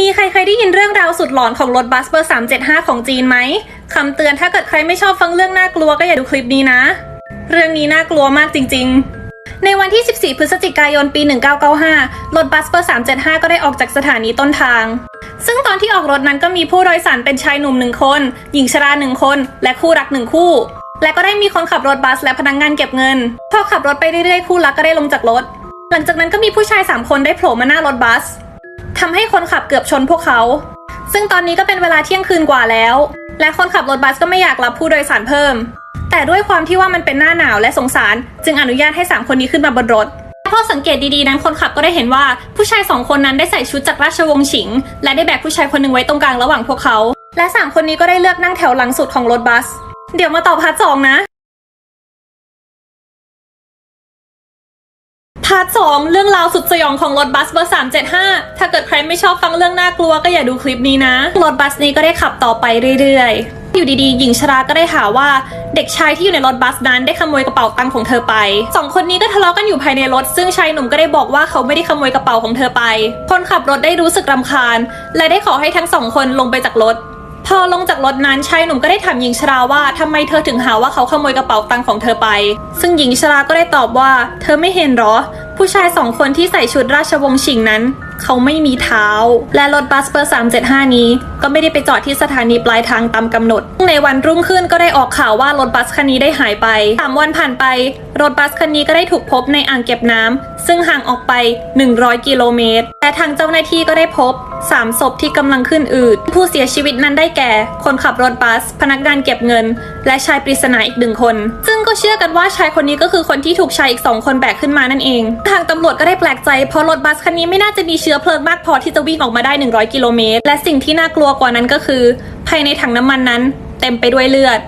มีใครเคยได้ยินเรื่องราวสุดหลอนของรถบัสเบอร์ 375 ของจีนไหม คำเตือนถ้าเกิดใครไม่ชอบฟังเรื่องน่ากลัวก็อย่าดูคลิปนี้นะ เรื่องนี้น่ากลัวมากจริงๆ ในวันที่ 14 พฤศจิกายน ปี 1995 รถบัสเบอร์ 375 ก็ได้ออกจากสถานีต้นทาง ซึ่งตอนที่ออกรถนั้นก็มีผู้โดยสารเป็นชายหนุ่มหนึ่งคน หญิงชราหนึ่งคน และคู่รักหนึ่งคู่ และก็ได้มีคนขับรถบัสและพนักงงานเก็บเงิน พอขับรถไปเรื่อยๆ คู่รักก็ได้ลงจากรถ หลังจากนั้นก็มีผู้ชายสามคนได้โผล่มาหน้ารถบัส ทำให้คนขับเกือบชนพวกเขา ซึ่งตอนนี้ก็เป็นเวลาเที่ยงคืนกว่าแล้ว และคนขับรถบัสก็ไม่อยากรับผู้โดยสารเพิ่ม แต่ด้วยความที่ว่ามันเป็นหน้าหนาวและสงสาร จึงอนุญาตให้ 3 คนนี้ขึ้นมาบนรถพอสังเกตดีๆนั้นคนขับก็ได้เห็นว่าผู้ชายสองคนนั้นได้ใส่ชุดจากราชวงศ์ฉิง และได้แบกผู้ชายคนหนึ่งไว้ตรงกลางระหว่างพวกเขา และ 3 คนนี้ก็ได้เลือกนั่งแถวหลังสุดของรถบัส เดี๋ยวมาต่อพาร์ทสองนะาร์ทสองเรื่องราวสุดสยองของรถบัสเบอร์ 375 ถ้าเกิดใครไม่ชอบฟังเรื่องน่ากลัวก็อย่าดูคลิปนี้นะ รถบัสนี้ก็ได้ขับต่อไปเรื่อยๆ อยู่ดีๆ หญิงชราก็ได้หาว่าเด็กชายที่อยู่ในรถบัสนั้นได้ขโมยกระเป๋าตังค์ของเธอไปสองคนนี้ก็ทะเลาะกันอยู่ภายในรถ ซึ่งชายหนุ่มก็ได้บอกว่าเขาไม่ได้ขโมยกระเป๋าของเธอไป คนขับรถได้รู้สึกรำคาญ และได้ขอให้ทั้งสองคนลงไปจากรถ พอลงจากรถนั้นชายหนุ่มก็ได้ถามหญิงชราว่าทำไมเธอถึงหาว่าเขาขโมยกระเป๋าตังค์ของเธอไป ซึ่งหญิงชราก็ได้ตอบว่า เธอไม่เห็นหรอ ผู้ชายสองคนที่ใส่ชุดราชวงศ์ชิงนั้น เขาไม่มีเท้า และรถบัสเบอร์375 นี้ ก็ไม่ได้ไปจอดที่สถานีปลายทางตามกำหนด ในวันรุ่งขึ้นก็ได้ออกข่าวว่ารถบัสคันนี้ได้หายไปสามวันผ่านไป รถบัสคันนี้ก็ได้ถูกพบในอ่างเก็บน้ำซึ่งห่างออกไป 100 กิโลเมตรแต่ทางเจ้าหน้าที่ก็ได้พบ 3 ศพที่กำลังขึ้นอืด ผู้เสียชีวิตนั้นได้แก่ คนขับรถบัส พนักงานเก็บเงิน และชายปริศนาอีกหนึ่งคน ซึ่งก็เชื่อกันว่าชายคนนี้ก็คือคนที่ถูกชายอีกสองคนแบกขึ้นมานั่นเอง ทางตำรวจก็ได้แปลกใจเพราะรถบัสคันนี้ไม่น่าจะมีเชื้อเพลิงมากพอที่จะวิ่งออกมาได้ 100 กิโลเมตร และสิ่งที่น่ากลัวกว่านั้นก็คือ ภายในถังน้ำมันนั้น เต็มไปด้วยเลือด